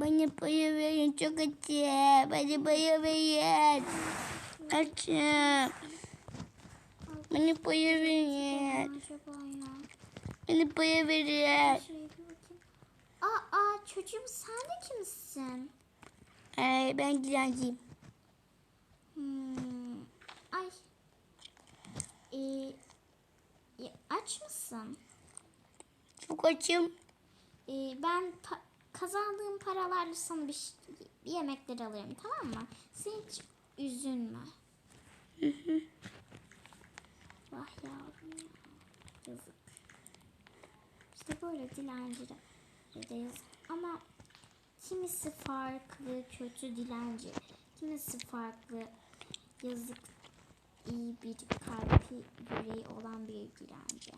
Bana para verin çok açım. Bana para verin. Açım. Bana para verin. Bana para verin. Aa, çocuğum sen de kimsin? Ay, ben dilenciyim. Hmm. Ay. Ee, aç mısın? Çok açım. Ee, ben kazandığım paralarla sana bir, ş- bir yemekler alırım tamam mı? Sen hiç üzülme. Vah yavrum ya. Yazık. İşte böyle dilencilere de yazık. Ama kimisi farklı kötü dilenci. Kimisi farklı yazık iyi bir kalpli yüreği olan bir dilenci.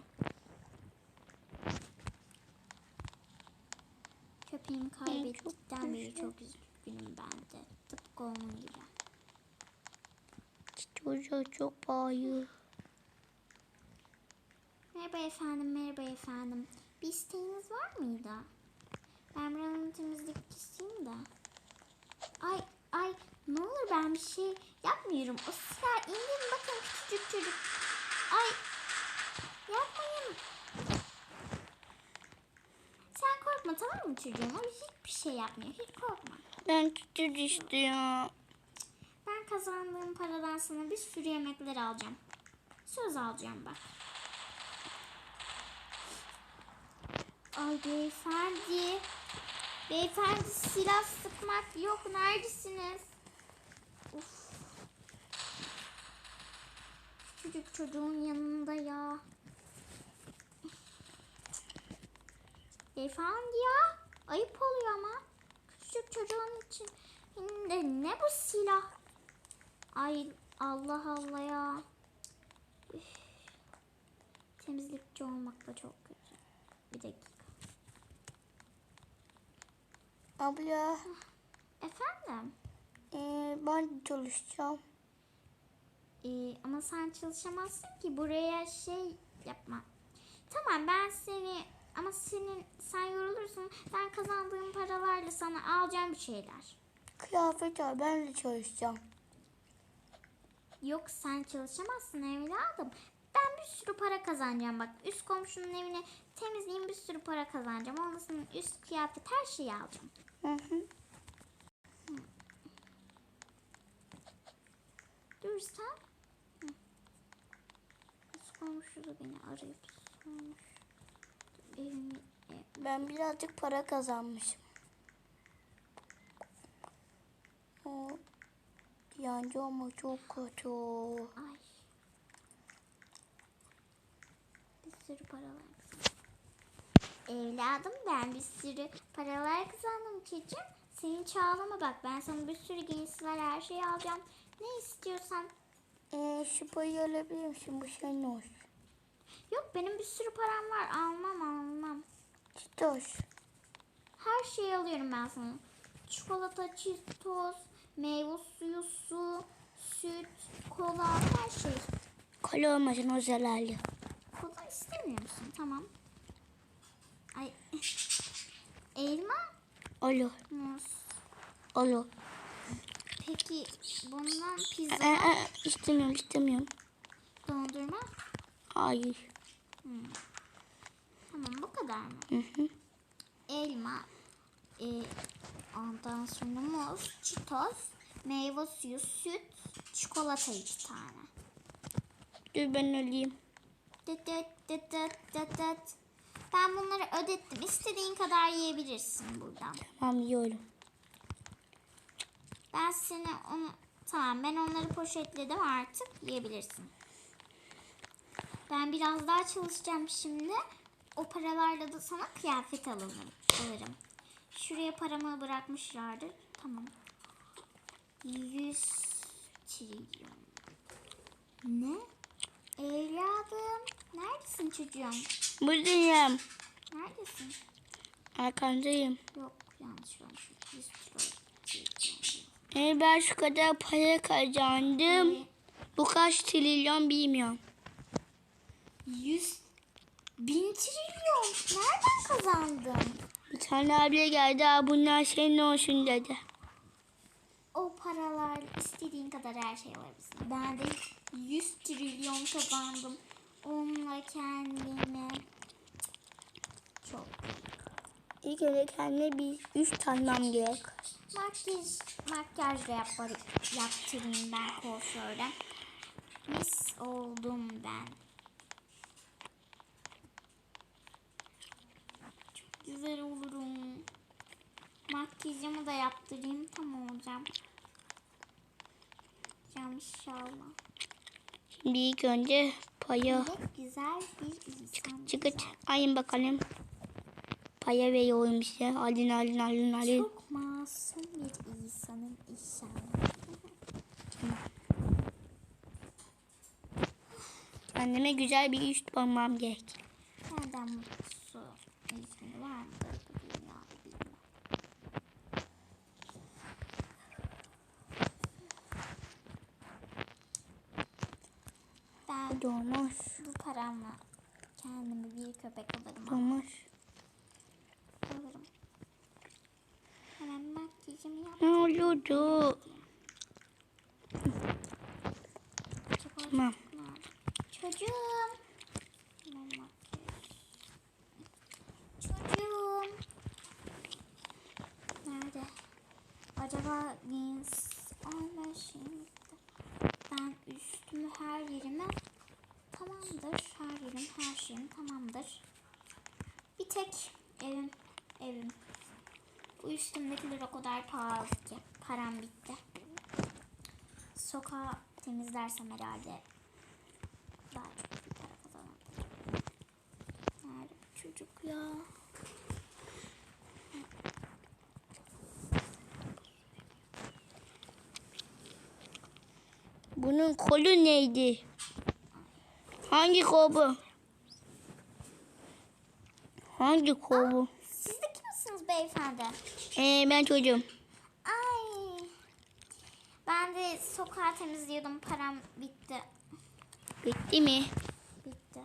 Köpeğimi kaybettikten beri çok üzgünüm ben de. Tıpkı onun gibi. Çocuğa çok bağırıyor. Merhaba efendim, merhaba efendim. Bir isteğiniz var mıydı? Ben buranın temizlikçisiyim de. Ay, ay ne olur ben bir şey yapmıyorum. O silah indirin bakın küçücük çocuk. Ay yapmayın. Sen korkma tamam mı çocuğum? O hiçbir şey yapmıyor. Hiç korkma. Ben küçük istiyorum. Ben kazandığım paradan sana bir sürü yemekler alacağım. Söz alacağım bak. Ay beyefendi. Beyefendi silah sıkmak yok. Neredesiniz? Uf. Çocuk çocuğun yanında ya. Beyefendi ya. Ayıp oluyor ama. Küçük çocuğun için de ne bu silah? Ay Allah Allah ya. Üf. Temizlikçi olmak da çok kötü. Bir dakika. Abla, Efendim? ee, ben çalışacağım. Ee, ama sen çalışamazsın ki buraya şey yapma. Tamam ben seni ama senin sen yorulursun. Ben kazandığım paralarla sana alacağım bir şeyler. Kıyafet al, ben de çalışacağım. Yok sen çalışamazsın evladım. Ben bir sürü para kazanacağım bak. Üst komşunun evini temizleyeyim bir sürü para kazanacağım. Ondan üst kıyafet her şeyi alacağım. Hı hı. Dur sen. Üst komşu da beni arayıp sormuş. Ben birazcık para kazanmışım. O yancı ama çok kötü. Ay. Bir sürü paralar. Evladım ben bir sürü paralar kazandım çocuğum. Senin çağlama bak ben sana bir sürü giysiler her şeyi alacağım. Ne istiyorsan. Ee, şu parayı alabilir misin? Bu senin olsun. Yok benim bir sürü param var almam almam. Çitoş. Her şeyi alıyorum ben sana. Çikolata, çitos, meyve suyu, su, süt, kola her şey. Kola olmasın o zararlı. Kola istemiyor musun? Tamam. Ay. Elma, Olur. muz. Olur. Peki bundan pizza, Ee, e, istemiyorum istemiyorum. dondurma. Hayır. Tamam bu kadar mı? Hı hı. Elma, e, ondan sonra muz, çitos, meyve suyu, süt, çikolata iki tane. Dur ben alayım. Dıt dıt dıt dıt dıt dıt. Ben bunları ödettim. İstediğin kadar yiyebilirsin buradan. Tamam yiyorum. Ben seni onu... Tamam ben onları poşetledim artık yiyebilirsin. Ben biraz daha çalışacağım şimdi. O paralarla da sana kıyafet alırım. alırım. Şuraya paramı bırakmışlardır. Tamam. 100 trilyon. Ne? Evladım. Neredesin çocuğum? Buradayım. Neredesin? Arkandayım. Yok yanlış vermişim. 100 trilyon. Ee, ben şu kadar para kazandım. Ee, Bu kaç trilyon bilmiyorum. 100 bin trilyon. Nereden kazandın? Bir Sana abla geldi. Aa, bunlar senin olsun dedi. O paralar istediğin kadar her şey alabilirsin. Ben de 100 trilyon kazandım. Onunla kendime çok İlk önce kendine bir üç tanımam gerek. makyaj makyaj da yapar, yaptırayım ben kuaförde. Mis oldum ben. Güzel olurum. Makyajımı da yaptırayım tam olacağım. Olacağım inşallah. Şimdi ilk önce paya Evet güzel bir insan. çıkıt. Ayın bakalım. Paya veriyorum size. Alın alın alın alın. Çok masum bir insanım inşallah. Kendime güzel bir üst bulmam gerek. Nereden mutlusu Ben Dolmuş. bu paramla kendime bir köpek alırım. Dolmuş. Alırım. Hemen makyajımı yaptım. Ne oluyordu? Tamam. Çocuğum. Çocuğum. Nerede? Acaba 15 15 tamamdır. Her yerim her şeyim tamamdır. Bir tek evim evim. Bu üstümdekiler o kadar pahalı ki. Param bitti. Sokağı temizlersem herhalde daha çok bir para kazanabilirim. Nerede çocuk ya? Bunun kolu neydi? Hangi kol bu? Hangi kol bu? Siz de kimsiniz beyefendi? Ee, ben çocuğum. Ay. Ben de sokağı temizliyordum. Param bitti. Bitti mi? Bitti.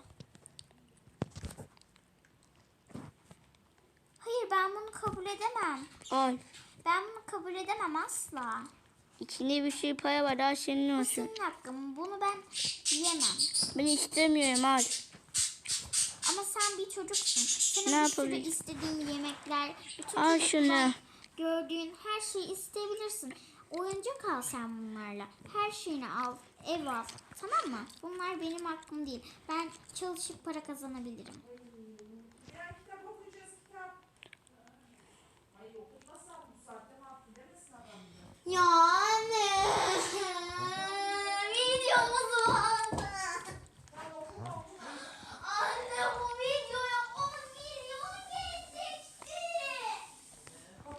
Hayır ben bunu kabul edemem. Al. Ben bunu kabul edemem asla. İçinde bir sürü para var. Daha senin Bu olsun. senin hakkın. Bunu ben yiyemem. Ben istemiyorum al. Ama sen bir çocuksun. Senin Ne bir sürü yapabilirim? istediğin yemekler, bütün Al çocuklar şunu. gördüğün her şeyi isteyebilirsin. Oyuncak al sen bunlarla. Her şeyini al, ev al. Tamam mı? Bunlar benim hakkım değil. Ben çalışıp para kazanabilirim. Ya kitap okuyacağız kitap. Ay okutmasam bu saatte ne yaptın demesin adam ya. Ya anne. Videomuz vardı. Anne bu videoya 10 milyon gelecekti. 10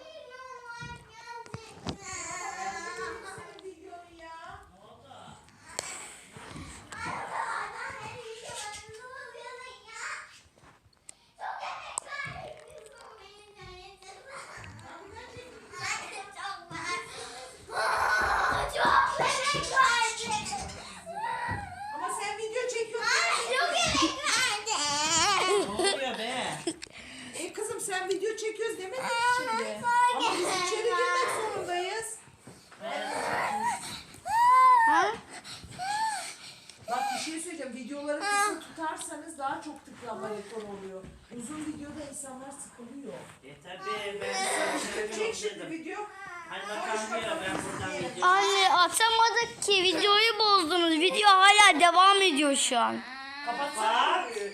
milyon gelecekti. Senin videonu ya. Ama sen video çekiyorsun. Ne oluyor be? E kızım sen video çekiyoruz demedin mi şimdi? Ama biz içeri girmek zorundayız. Ha? Bak bir şey söyleyeceğim. Videoları kısa tutarsanız daha çok tıklanma rekor oluyor. Uzun videoda insanlar sıkılıyor. E tabi ben Çek şimdi video. Hadi bakalım diyor ben buradan video. Anne atamadık ki videoyu bozdunuz. Video hala devam ediyor şu an. Kapatsana Bak. videoyu.